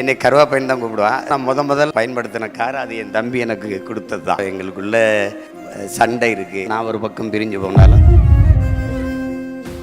என்னை கருவாப்பையன் தான் கூப்பிடுவான். நான் முத முதல் பயன்படுத்தின கார் அது என் தம்பி எனக்கு கொடுத்தது தான். எங்களுக்குள்ள சண்டை இருக்குது நான் ஒரு பக்கம் பிரிஞ்சு போனாலும்.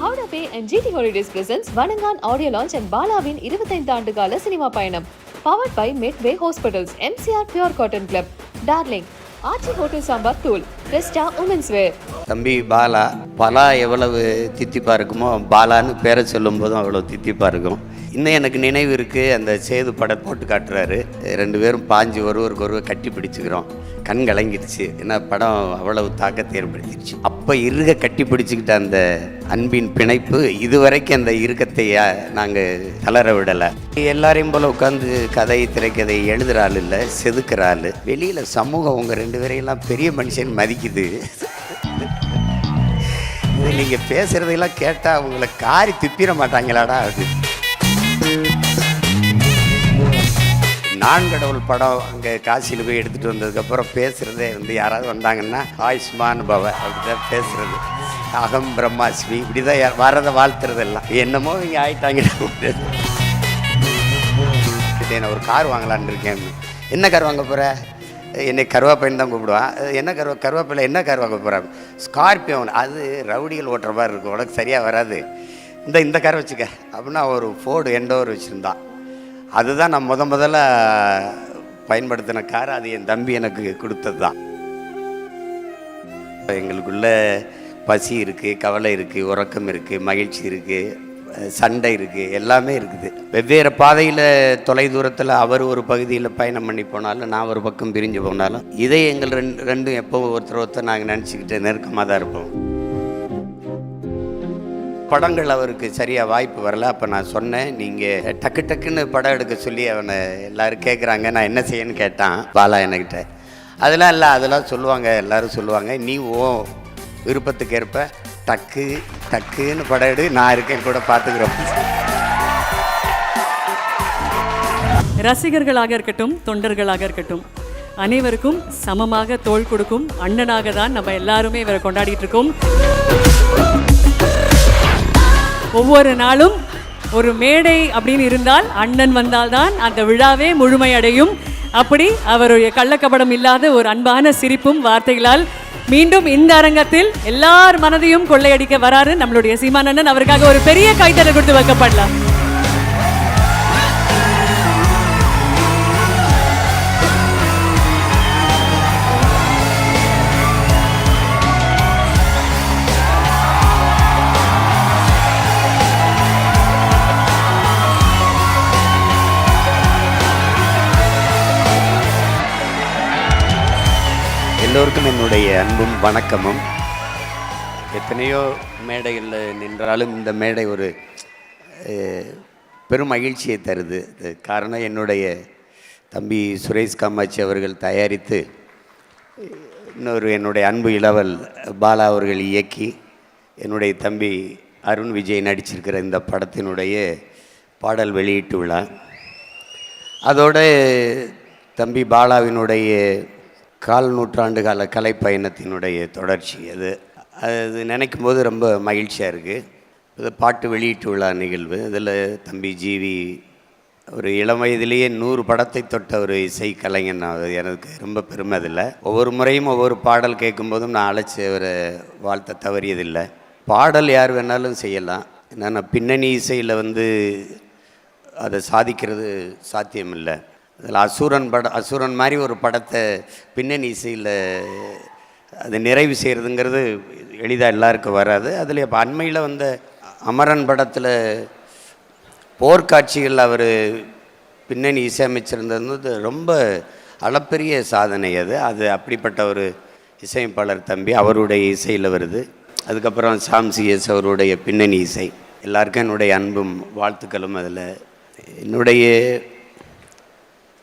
Howda Pay and GT Holidays presents audio Audio and பாலாவின் 25 ஆண்டு கால சினிமா பயணம் powered by Medway hospitals MCR pure cotton club darling Aachi hotel sambar தூள், ரெஸ்டா உமன்ஸ் வேர் தம்பி பாலா பலா எவ்வளவு தித்திப்பாக இருக்குமோ பாலான்னு பேரை சொல்லும் போதும் அவ்வளோ தித்திப்பாக இருக்கும். இன்னும் எனக்கு நினைவு இருக்குது அந்த சேது படம் போட்டு காட்டுறாரு. ரெண்டு பேரும் பாஞ்சு ஒருவருக்கு ஒருவர் கட்டி பிடிச்சிக்கிறோம். கண் கலங்கிடுச்சு ஏன்னா படம் அவ்வளவு தாக்கத்தை ஏற்படுத்திடுச்சு. அப்போ இருக கட்டி பிடிச்சிக்கிட்ட அந்த அன்பின் பிணைப்பு இதுவரைக்கும் அந்த இருக்கத்தை நாங்கள் தளர விடலை. எல்லாரையும் போல் உட்காந்து கதை திரைக்கதை எழுதுகிற ஆள் இல்லை செதுக்கிற ஆள். வெளியில் சமூகம் உங்கள் ரெண்டு பேரையெல்லாம் பெரிய மனுஷன் மதிக்குது. நீங்கள் பேசுகிறதையெல்லாம் கேட்டால் அவங்கள காரி துப்பிட மாட்டாங்களாடா அது. நான் கடவுள் படம் அங்கே காசியில் போய் எடுத்துகிட்டு வந்ததுக்கப்புறம் பேசுகிறதே வந்து யாராவது வந்தாங்கன்னா ஆயுஷ்மான் பவ அப்படிதான் பேசுறது. அகம் பிரம்மாஸ்மி இப்படி தான் வரதை வாழ்த்துறது எல்லாம் என்னமோ இங்கே ஆயிட்டாங்க. நான் ஒரு கார் வாங்கலான்னு இருக்கேன். என்ன கார் வாங்க போகிற என்னை கருவாப்பையன் தான் கூப்பிடுவான். என்ன கருவா கருவாப்பையில் என்ன கார் வாங்க போகிறாங்க ஸ்கார்பியோன். அது ரவுடிகள் ஓட்டுற மாதிரி இருக்கும். உனக்கு சரியாக வராது. இந்த இந்த கார் வச்சுக்க. அப்படின்னா ஒரு ஃபோர்டு எண்டோர் வச்சுருந்தான். அதுதான் நான் முத முதல்ல பயன்படுத்தின கார் அது என் தம்பி எனக்கு கொடுத்தது தான் எங்களுக்குள்ள பசி இருக்குது கவலை இருக்குது உறக்கம் இருக்குது மகிழ்ச்சி இருக்குது சண்டை இருக்குது எல்லாமே இருக்குது. வெவ்வேறு பாதையில் தொலை தூரத்தில் அவர் ஒரு பகுதியில் பயணம் பண்ணி போனாலும் நான் ஒரு பக்கம் பிரிஞ்சு போனாலும் இதை எங்கள் ரெண்டு ரெண்டும் எப்போ ஒருத்தர் ஒருத்தர் நாங்கள் நினச்சிக்கிட்டு நெருக்கமாக தான் இருப்போம். படங்கள் அவருக்கு சரியாக வாய்ப்பு வரல. அப்போ நான் சொன்னேன் நீங்கள் டக்கு டக்குன்னு படம் எடுக்க சொல்லி அவனை எல்லாரும் கேட்குறாங்க நான் என்ன செய்யன்னு கேட்டான் பாலா என்கிட்ட அதெல்லாம் இல்லை அதெல்லாம் சொல்லுவாங்க. எல்லாரும் சொல்லுவாங்க. நீ ஓ விருப்பத்துக்கு ஏற்ப டக்கு டக்குன்னு படம் எடு. நான் இருக்கேன் கூட பார்த்துக்கிறோம் ரசிகர்களாக இருக்கட்டும் தொண்டர்களாக இருக்கட்டும் அனைவருக்கும் சமமாக தோள் கொடுக்கும் அண்ணனாக தான் நம்ம எல்லாருமே இவரை கொண்டாடிட்டு இருக்கோம். ஒவ்வொரு நாளும் ஒரு மேடை அப்படின்னு இருந்தால் அண்ணன் வந்தால்தான் அந்த விழாவே முழுமையடையும். அப்படி அவருடைய கள்ளக்கபடம் இல்லாத ஒரு அன்பான சிரிப்பும் வார்த்தைகளால் மீண்டும் இந்த அரங்கத்தில் எல்லார் மனதையும் கொள்ளையடிக்க வராரு நம்மளுடைய சீமானண்ணன் அவருக்காக ஒரு பெரிய கைத்தலை கொடுத்து வைக்கப்படலாம். அனைவருக்கும் என்னுடைய அன்பும் வணக்கமும். எத்தனையோ மேடைகளில் நின்றாலும் இந்த மேடை ஒரு பெரும் மகிழ்ச்சியை தருது. காரணம் என்னுடைய தம்பி சுரேஷ் காமாட்சி அவர்கள் தயாரித்து இன்னொரு என்னுடைய அன்பு இளவல் பாலா அவர்கள் இயக்கி என்னுடைய தம்பி அருண் விஜய் நடிச்சிருக்கிற இந்த படத்தினுடைய பாடல் வெளியீட்டு விழா. தம்பி பாலாவினுடைய கால் நூற்றாண்டு கால கலைப்பயணத்தினுடைய தொடர்ச்சி அது. அது நினைக்கும் போது ரொம்ப மகிழ்ச்சியாக இருக்குது இது பாட்டு வெளியீட்டு விழா நிகழ்வு. இதில் தம்பி ஜிவி ஒரு இளம் வயதிலேயே நூறு படத்தை தொட்ட ஒரு இசை கலைஞன் அது எனக்கு ரொம்ப பெருமை அதில். ஒவ்வொரு முறையும் ஒவ்வொரு பாடல் கேட்கும்போதும் நான் அழைச்சி அவரை வாழ்த்த தவறியதில்லை. பாடல் யார் வேணாலும் செய்யலாம். ஏன்னா பின்னணி இசையில் வந்து அதை சாதிக்கிறது சாத்தியமில்லை. அதில் அசுரன் பட அசுரன் மாதிரி ஒரு படத்தை பின்னணி இசையில் அது நிறைவு செய்கிறதுங்கிறது எளிதாக எல்லாருக்கும் வராது. அதில் இப்போ அண்மையில் வந்த அமரன் படத்தில் போர்க்காட்சிகள் அவர் பின்னணி இசையமைச்சிருந்தது வந்து ரொம்ப அளப்பெரிய சாதனை அது. அது அப்படிப்பட்ட ஒரு இசையமைப்பாளர் தம்பி அவருடைய இசையில் வருது. அதுக்கப்புறம் சாம் சிஎஸ் அவருடைய பின்னணி இசை. எல்லாருக்கும் என்னுடைய அன்பும் வாழ்த்துக்களும் அதில். என்னுடைய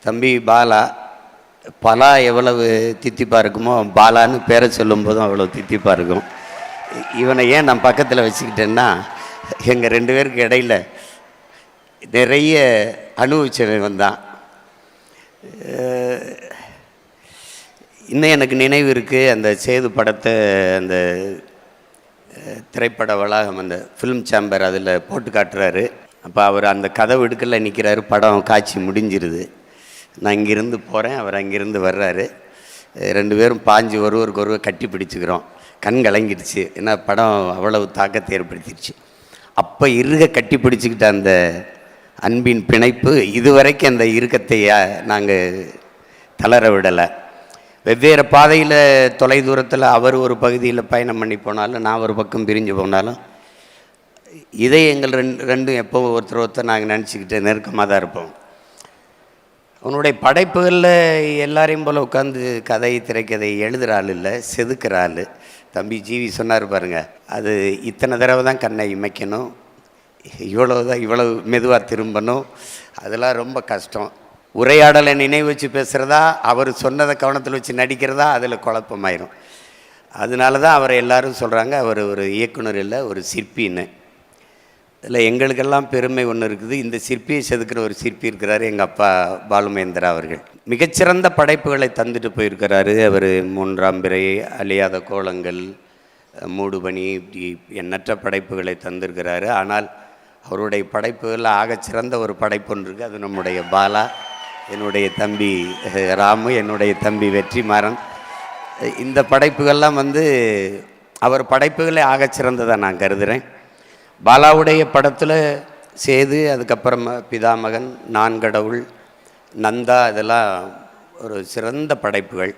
தம்பி பாலா பலா எவ்வளவு தித்திப்பாக இருக்குமோ பாலான்னு பேரை சொல்லும்போதும் அவ்வளோ தித்திப்பாக இருக்கும். இவனை ஏன் நான் பக்கத்தில் வச்சுக்கிட்டேன்னா எங்கள் ரெண்டு பேருக்கு இடையில நிறைய அனுபவிச்சவன் வந்தான் இன்னும் எனக்கு நினைவு இருக்குது அந்த சேது படத்தை அந்த திரைப்பட வளாகம் அந்த ஃபிலிம் சேம்பர் அதில் போட்டு காட்டுறாரு. அப்போ அவர் அந்த கதவு எடுக்கல நிற்கிறாரு படம் காட்சி முடிஞ்சிருது. நான் இங்கேருந்து போகிறேன் அவர் அங்கேருந்து வர்றாரு. ரெண்டு பேரும் பாஞ்சு ஒருவருக்கு ஒருவர் கட்டி பிடிச்சிக்கிறோம். கண் கலங்கிடுச்சு. ஏன்னா படம் அவ்வளவு தாக்கத்தை ஏற்படுத்திடுச்சு. அப்போ இருக கட்டி பிடிச்சிக்கிட்ட அந்த அன்பின் பிணைப்பு இதுவரைக்கும் அந்த இறுக்கத்தை நாங்கள் தளர விடலை. வெவ்வேறு பாதையில் தொலை தூரத்தில் அவர் ஒரு பகுதியில் பயணம் பண்ணி போனாலும் நான் ஒரு பக்கம் பிரிஞ்சு போனாலும் இதை எங்கள் ரெண்டு ரெண்டும் எப்போ ஒருத்தர் ஒருத்தர் நாங்கள் நினச்சிக்கிட்டு நெருக்கமாக தான் இருப்போம். அவனுடைய படைப்புகளில் எல்லாரையும் போல் உட்காந்து கதை திரைக்கதை எழுதுகிற ஆள் இல்லை செதுக்கிற ஆள் தம்பி ஜீவி சொன்னார் பாருங்கள் அது இத்தனை தடவை தான் கண்ணை இமைக்கணும். இவ்வளவு தான் இவ்வளவு மெதுவாக திரும்பணும். அதெல்லாம் ரொம்ப கஷ்டம். உரையாடலை நினைவு வச்சு பேசுகிறதா அவர் சொன்னதை கவனத்தில் வச்சு நடிக்கிறதா அதில் குழப்பமாயிரும். அதனால தான் அவரை எல்லாரும் சொல்கிறாங்க அவர் ஒரு இயக்குனர் இல்லை ஒரு சிற்பின்னு. இல்லை எங்களுக்கெல்லாம் பெருமை ஒன்று இருக்குது. இந்த சிற்பியை செதுக்கிற ஒரு சிற்பி இருக்கிறார் எங்கள் அப்பா பாலுமேந்திரா அவர்கள். மிகச்சிறந்த படைப்புகளை தந்துட்டு போயிருக்கிறாரு. அவர் மூன்றாம் பிறை அழியாத கோலங்கள் மூடுபனி இப்படி எண்ணற்ற படைப்புகளை தந்திருக்கிறாரு. ஆனால் அவருடைய படைப்புகளில் ஆகச்சிறந்த ஒரு படைப்பு ஒன்று இருக்குது அது நம்முடைய பாலா என்னுடைய தம்பி ராமு என்னுடைய தம்பி வெற்றிமாறன். இந்த படைப்புகள்லாம் வந்து அவர் படைப்புகளே ஆகச்சிறந்ததாக நான் கருதுகிறேன் பாலாவுடைய படத்தில் சேது அதுக்கப்புறமா பிதாமகன் நான்கடவுள் நந்தா இதெல்லாம் ஒரு சிறந்த படைப்புகள்.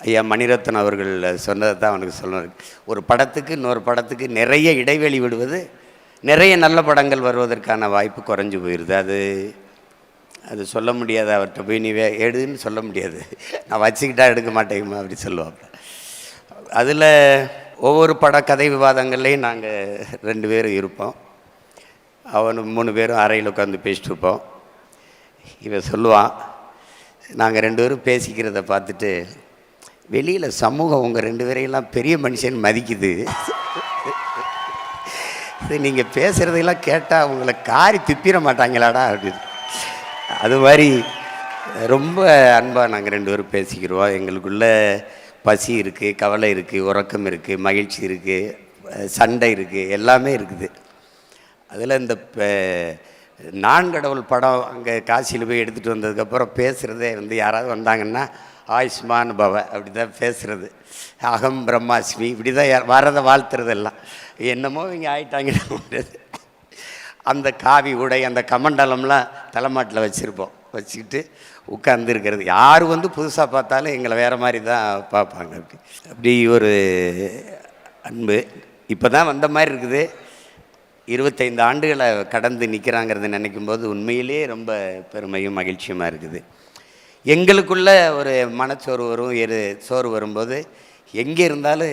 ஐயா மணிரத்னம் அவர்கள் சொன்னதை தான் அவனுக்கு சொல்லணும் ஒரு படத்துக்கு இன்னொரு படத்துக்கு நிறைய இடைவெளி விடுவது நிறைய நல்ல படங்கள் வருவதற்கான வாய்ப்பு குறைஞ்சி போயிடுது அது அது சொல்ல முடியாது அவர்கிட்ட போய் நீ வே எடுன்னு சொல்ல முடியாது. நான் வச்சுக்கிட்டா எடுக்க மாட்டேங்குமா அப்படி சொல்லுவாங்க அதில் ஒவ்வொரு பட கதை விவாதங்கள்லேயும் நாங்கள் ரெண்டு பேரும் இருப்போம். அவனு மூணு பேரும் அறையில் உட்காந்து பேசிட்டு இருப்போம். இவன் சொல்லுவான் நாங்கள் ரெண்டு பேரும் பேசிக்கிறத பார்த்துட்டு வெளியில் சமூகம் உங்கள் ரெண்டு பேரையெல்லாம் பெரிய மனுஷன் மதிக்குது. நீங்கள் பேசுகிறதையெல்லாம் கேட்டால் உங்களை காரி துப்பிட மாட்டாங்களாடா அப்படின்னு. அது மாதிரி ரொம்ப அன்பாக நாங்கள் ரெண்டு பேரும் பேசிக்கிறோம். எங்களுக்குள்ள பசி இருக்குது கவலை இருக்குது உறக்கம் இருக்குது மகிழ்ச்சி இருக்குது சண்டை இருக்குது எல்லாமே இருக்குது. அதில் இந்த நான் நான்கடவுள் படம் அங்கே காசியில் போய் எடுத்துகிட்டு வந்ததுக்கப்புறம் பேசுகிறதே வந்து யாராவது வந்தாங்கன்னா ஆயுஷ்மான் பவ அப்படி தான் பேசுகிறது அகம் பிரம்மாஸ்மி இப்படி தான் யார் வரதை வாழ்த்துறது எல்லாம் என்னமோ இங்கே ஆயிட்டாங்கன்னு அந்த காவி உடை அந்த கமண்டலம்லாம் தலைமாட்டில் வச்சுருப்போம். வச்சுக்கிட்டு உட்கார்ந்துருக்கிறது. யார் வந்து புதுசாக பார்த்தாலும் எங்களை வேறு மாதிரி தான் பார்ப்பாங்க. அப்படி அப்படி ஒரு அன்பு இப்போ தான் வந்த மாதிரி இருக்குது. இருபத்தைந்து ஆண்டுகளை கடந்து நிற்கிறாங்கிறத நினைக்கும் போது உண்மையிலேயே ரொம்ப பெருமையும் மகிழ்ச்சியுமாக இருக்குது. எங்களுக்குள்ள ஒரு மனச்சோறு வரும் எரு சோறு வரும்போது எங்கே இருந்தாலும்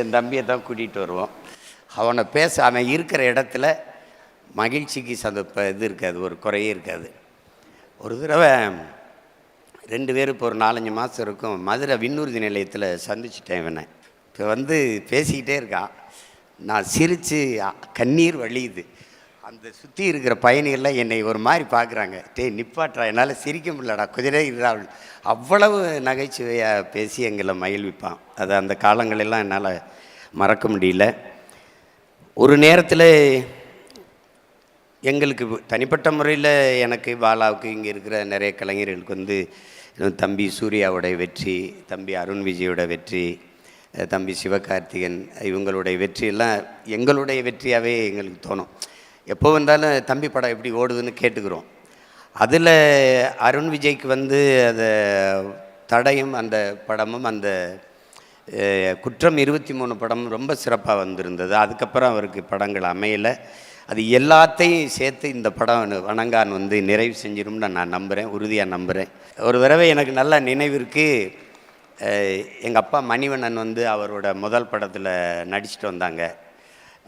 என் தம்பியை தான் கூட்டிகிட்டு வருவோம். அவனை பேச அவன் இருக்கிற இடத்துல மகிழ்ச்சிக்கு சந்த இது இருக்காது ஒரு குறையே இருக்காது. ஒரு தடவை ரெண்டு பேரும் இப்போ ஒரு நாலஞ்சு மாதம் இருக்கும் மதுரை விண்ணூர்தி நிலையத்தில் சந்திச்சிட்டேன் இவனை. இப்போ வந்து பேசிக்கிட்டே இருக்கான். நான் சிரித்து கண்ணீர் வழியுது. அந்த சுற்றி இருக்கிற பயணிகள்லாம் என்னை ஒரு மாதிரி பார்க்குறாங்க. டே நிப்பாட்டுறா என்னால் சிரிக்க முடியலடா கொஞ்ச நேரம் இருடா அவ்வளவு நகைச்சுவையாக பேசி எங்களை மகிழ்விப்பான். அது அந்த காலங்களெல்லாம் என்னால் மறக்க முடியல. ஒரு நேரத்தில் எங்களுக்கு தனிப்பட்ட முறையில் எனக்கு பாலாவுக்கு இங்கே இருக்கிற நிறைய கலைஞர்களுக்கு வந்து தம்பி சூர்யாவுடைய வெற்றி தம்பி அருண் விஜயோட வெற்றி தம்பி சிவகார்த்திகன் இவங்களுடைய வெற்றியெல்லாம் எங்களுடைய வெற்றியாகவே எங்களுக்கு தோணும். எப்போ வந்தாலும் தம்பி படம் எப்படி ஓடுதுன்னு கேட்டுக்கிறோம். அதில் அருண் விஜய்க்கு வந்து அதை தடையும் அந்த படமும் அந்த குற்றம் இருபத்தி மூணு படம் ரொம்ப சிறப்பாக வந்திருந்தது. அதுக்கப்புறம் அவருக்கு படங்கள் அமையலை. அது எல்லாத்தையும் சேர்த்து இந்த படம் வணங்கான் வந்து நிறைவு செஞ்சிடும்னு நான் நம்புகிறேன் உறுதியாக நம்புகிறேன் ஒரு தடவை எனக்கு நல்ல நினைவிற்கு எங்கள் அப்பா மணிவண்ணன் வந்து அவரோட முதல் படத்தில் நடிச்சுட்டு வந்தாங்க.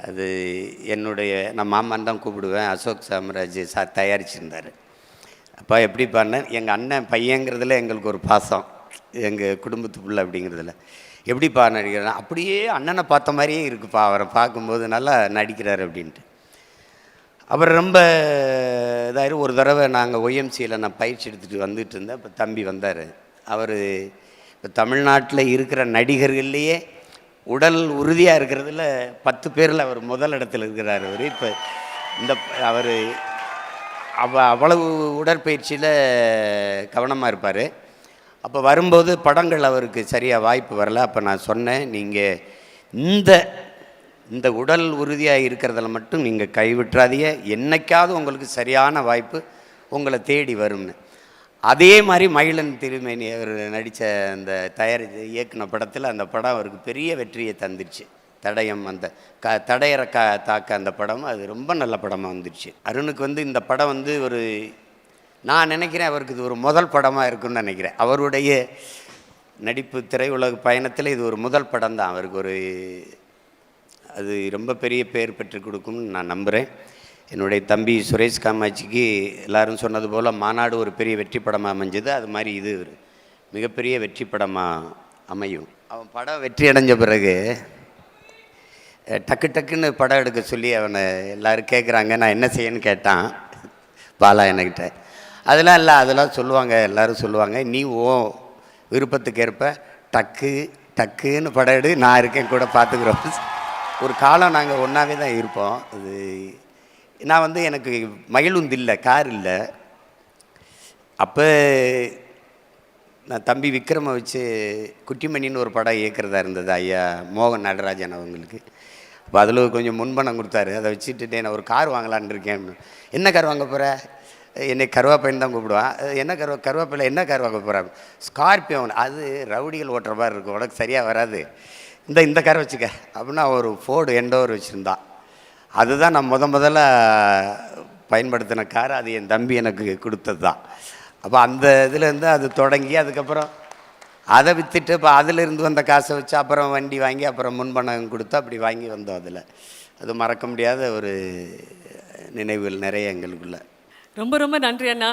அது என்னுடைய நான் மாமன் தான் கூப்பிடுவேன் அசோக் சாம்ராஜ் சா தயாரிச்சிருந்தார். அப்பா எப்படி பண்ணேன் எங்கள் அண்ணன் பையங்கிறதுல எங்களுக்கு ஒரு பாசம். எங்கள் குடும்பத்துக்குள்ள அப்படிங்கிறதுல. எப்படிப்பா நடிக்கிறான் அப்படியே அண்ணனை பார்த்த மாதிரியே இருக்குப்பா அவரை பார்க்கும்போது நல்லா நடிக்கிறார் அப்படின்ட்டு. அவர் ரொம்ப இதாகிரு ஒரு தடவை நாங்கள் ஒய்எம்சியில் நான் பயிற்சி எடுத்துகிட்டு வந்துட்டு இருந்தேன். இப்போ தம்பி வந்தார். அவர் இப்போ தமிழ்நாட்டில் இருக்கிற நடிகர்கள்லேயே உடல் உறுதியாக இருக்கிறதுல பத்து பேரில் அவர் முதல் இடத்துல இருக்கிறார் அவர். இப்போ இந்த அவர் அவ அவ்வளவு உடற்பயிற்சியில் கவனமாக இருப்பார். அப்போ வரும்போது படங்கள் அவருக்கு சரியாக வாய்ப்பு வரல. அப்போ நான் சொன்னேன் நீங்கள் இந்த இந்த உடல் உறுதியாக இருக்கிறதில் மட்டும் நீங்கள் கைவிட்டுறாதீங்க. என்னைக்காவது உங்களுக்கு சரியான வாய்ப்பு உங்களை தேடி வரும்னு. அதே மாதிரி மயிலன் திருமேனி அவர் நடித்த அந்த தயாரி இயக்குன படத்தில் அந்த படம் அவருக்கு பெரிய வெற்றியை தந்துருச்சு. தடயம் அந்த க தடையற க தாக்க அந்த படம் அது ரொம்ப நல்ல படமாக வந்துடுச்சு அருணுக்கு வந்து இந்த படம் வந்து ஒரு நான் நினைக்கிறேன் அவருக்கு இது ஒரு முதல் படமாக இருக்குன்னு நினைக்கிறேன். அவருடைய நடிப்பு திரையுலக பயணத்தில் இது ஒரு முதல் படம் தான் அவருக்கு ஒரு அது ரொம்ப பெரிய பெயர் பெற்றுக் கொடுக்கும்னு நான் நம்புகிறேன் என்னுடைய தம்பி சுரேஷ் காமாட்சிக்கு எல்லாரும் சொன்னது போல் மாநாடு ஒரு பெரிய வெற்றி படமாக அமைஞ்சது. அது மாதிரி இது ஒரு மிகப்பெரிய வெற்றி படமாக அமையும். அவன் படம் வெற்றி அடைஞ்ச பிறகு டக்கு டக்குன்னு படம் எடுக்க சொல்லி அவனை எல்லாரும் கேட்குறாங்க நான் என்ன செய்யன்னு கேட்டான் பாலா என்கிட்ட அதெல்லாம் இல்லை அதெல்லாம் சொல்லுவாங்க எல்லோரும் சொல்லுவாங்க. நீ ஓ விருப்பத்துக்கு ஏற்ப டக்கு டக்குன்னு படம் எடு. நான் இருக்கேன் கூட பார்த்துக்குறோம் ஒரு காலம் நாங்கள் ஒன்றாவே தான் இருப்போம். அது நான் வந்து எனக்கு மயிலுந்து இல்லை கார் இல்லை. அப்போ நான் தம்பி விக்ரமை வச்சு குட்டிமணின்னு ஒரு படம் இயக்கிறதா இருந்தது ஐயா மோகன் நடராஜன் அவங்களுக்கு. அப்போ அதில் கொஞ்சம் முன்பணம் கொடுத்தாரு. அதை வச்சுட்டு நான் ஒரு கார் வாங்கலான்னு இருக்கேன். என்ன கார் வாங்க போகிற என்னை கருவாப்பைன்னு தான் கூப்பிடுவான் என்ன கருவா கருவாப்பையில் என்ன கார் வாங்க போகிறாங்க ஸ்கார்பியோன் அது ரவுடிகள் ஓட்டுற மாதிரி இருக்கும். உனக்கு சரியாக வராது. இந்த இந்த காரை வச்சுக்க. அப்படின்னா ஒரு ஃபோர்டு எண்டோர் வச்சுருந்தான் அதுதான் நான் முத முதல்ல பயன்படுத்தின கார். அது என் தம்பி எனக்கு கொடுத்தது தான் அப்போ அந்த இதுலேருந்து அது தொடங்கி அதுக்கப்புறம் அதை விற்றுட்டு இப்போ அதிலிருந்து வந்த காசை வச்சு அப்புறம் வண்டி வாங்கி அப்புறம் முன்பணம் கொடுத்து அப்படி வாங்கி வந்தோம் அதில். அது மறக்க முடியாத ஒரு நினைவுகள் நிறைய எங்களுக்குள்ளே. ரொம்ப ரொம்ப நன்றி அண்ணா.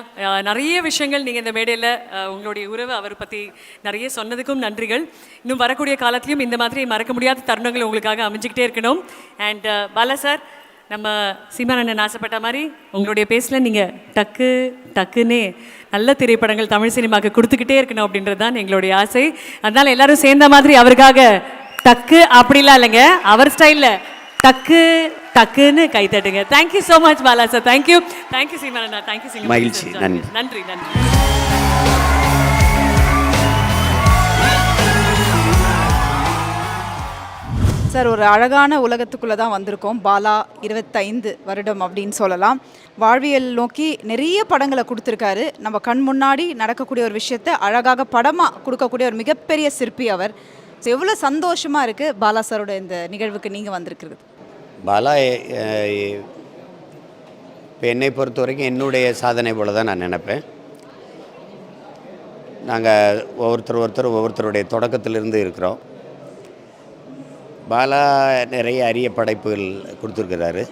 நிறைய விஷயங்கள் நீங்கள் இந்த மேடையில் உங்களுடைய உறவு அவர் பற்றி நிறைய சொன்னதுக்கும் நன்றிகள். இன்னும் வரக்கூடிய காலத்திலையும் இந்த மாதிரி மறக்க முடியாத தருணங்கள் உங்களுக்காக அமைஞ்சிக்கிட்டே இருக்கணும். அண்ட் பாலா சார் நம்ம சீமான் அண்ணன் ஆசைப்பட்ட மாதிரி உங்களுடைய பேஸில் நீங்கள் டக்கு டக்குன்னே நல்ல திரைப்படங்கள் தமிழ் சினிமாவுக்கு கொடுத்துக்கிட்டே இருக்கணும் அப்படின்றது தான் எங்களுடைய ஆசை. அதனால் எல்லாரும் சேர்ந்த மாதிரி அவருக்காக டக்கு அப்படிலாம் இல்லைங்க. அவர் ஸ்டைலில் டக்கு டக்குன்னு கை தட்டுங்க. Thank you so much Bala sir thank you thank you சீமானண்ணா. Thank you Seema மகிழ்ச்சி, நன்றி. நன்றி நன்றி. சார் ஒரு அழகான உலகத்துக்குள்ளே தான் வந்திருக்கோம். பாலா இருபத்தைந்து வருடம் அப்படின்னு சொல்லலாம். வாழ்வியல் நோக்கி நிறைய படங்களை கொடுத்துருக்காரு. நம்ம கண் முன்னாடி நடக்கக்கூடிய ஒரு விஷயத்தை அழகாக படமாக கொடுக்கக்கூடிய ஒரு மிகப்பெரிய சிற்பி அவர். ஸோ எவ்வளோ சந்தோஷமாக இருக்குது பாலா சாரோட இந்த நிகழ்வுக்கு நீங்கள் வந்திருக்கிறது. பாலா இப்போ என்னை பொறுத்த வரைக்கும் என்னுடைய சாதனை போல தான் நான் நினப்பேன். நாங்கள் ஒவ்வொருத்தர் ஒருத்தர் ஒவ்வொருத்தருடைய தொடக்கத்திலிருந்து இருக்கிறோம். பாலா நிறைய அரிய படைப்புகள் கொடுத்துருக்கிறாரு.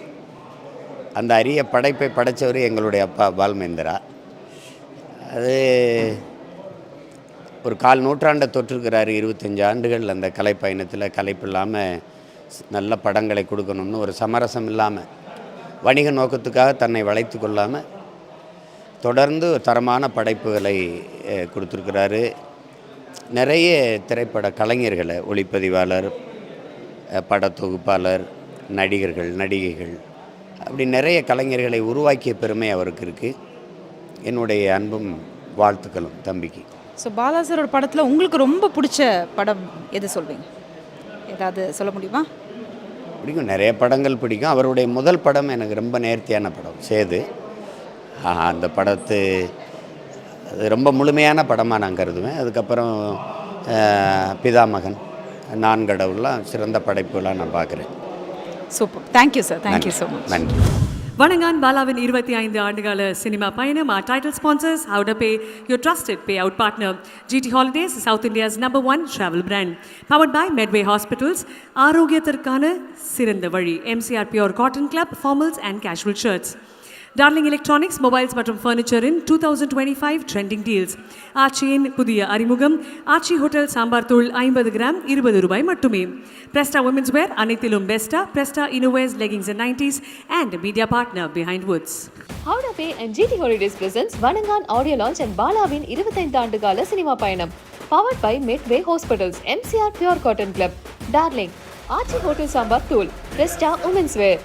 அந்த அரிய படைப்பை படைத்தவர் எங்களுடைய அப்பா பால்மேந்திரா. அது ஒரு கால் நூற்றாண்டை தொற்றிருக்கிறாரு. இருபத்தஞ்சு ஆண்டுகள் அந்த கலை பயணத்தில் கலைப்பு இல்லாமல் நல்ல படங்களை கொடுக்கணும்னு ஒரு சமரசம் இல்லாமல் வணிக நோக்கத்துக்காக தன்னை வளைத்து கொள்ளாமல் தொடர்ந்து தரமான படைப்புகளை கொடுத்துருக்கிறாரு. நிறைய திரைப்பட கலைஞர்களை ஒளிப்பதிவாளர் படத்தொகுப்பாளர் நடிகர்கள் நடிகைகள் அப்படி நிறைய கலைஞர்களை உருவாக்கிய பெருமை அவருக்கு இருக்குது என்னுடைய அன்பும் வாழ்த்துக்களும் தம்பிக்கு. ஸோ பாலாசரோட படத்தில் உங்களுக்கு ரொம்ப பிடிச்ச படம் எது சொல்வீங்க? ஏதாவது சொல்ல முடியுமா? பிடிக்கும். நிறைய படங்கள் பிடிக்கும். அவருடைய முதல் படம் எனக்கு ரொம்ப நேர்த்தியான படம் சேது. அந்த படத்து அது ரொம்ப முழுமையான படமாக நான் கருதுவேன். அதுக்கப்புறம் பிதாமகன் நான்கடவுள்லாம் சிறந்த படைப்புகளாக நான் பார்க்குறேன். Super thank you sir thank you so much நன்றி. வணங்கான் பாலாவின் இருபத்தி ஐந்து ஆண்டுகால சினிமா பயணம் our title sponsors how to pay your trusted payout partner GT Holidays South India's number one travel brand powered by Medway Hospitals ஆரோக்கியத்திற்கான சிறந்த வழி MCR Pure Cotton Club formals and casual shirts darling electronics mobiles மற்றும் ஃபர்னிச்சரின் two thousand twenty five trending deals ஆச்சியின் புதிய அறிமுகம் ஆச்சி hotel sambar தூள் ஐம்பது gram இருபது ரூபாய் மட்டுமே. பிரஸ்டா உமன்ஸ் வேர் அனைத்திலும் பெஸ்டா பிரஸ்டா இனோவேஸ் leggings and nineties and media partner behindwoods ஹவுடா pay and GT holidays presents Vanangaan audio launch and பாலாவின் இருபத்தைந்து ஆண்டு கால சினிமா பயணம். Powered by Medway hospitals MCR pure cotton club darling Aachi hotel sambar தூள் ரெஸ்டா women's wear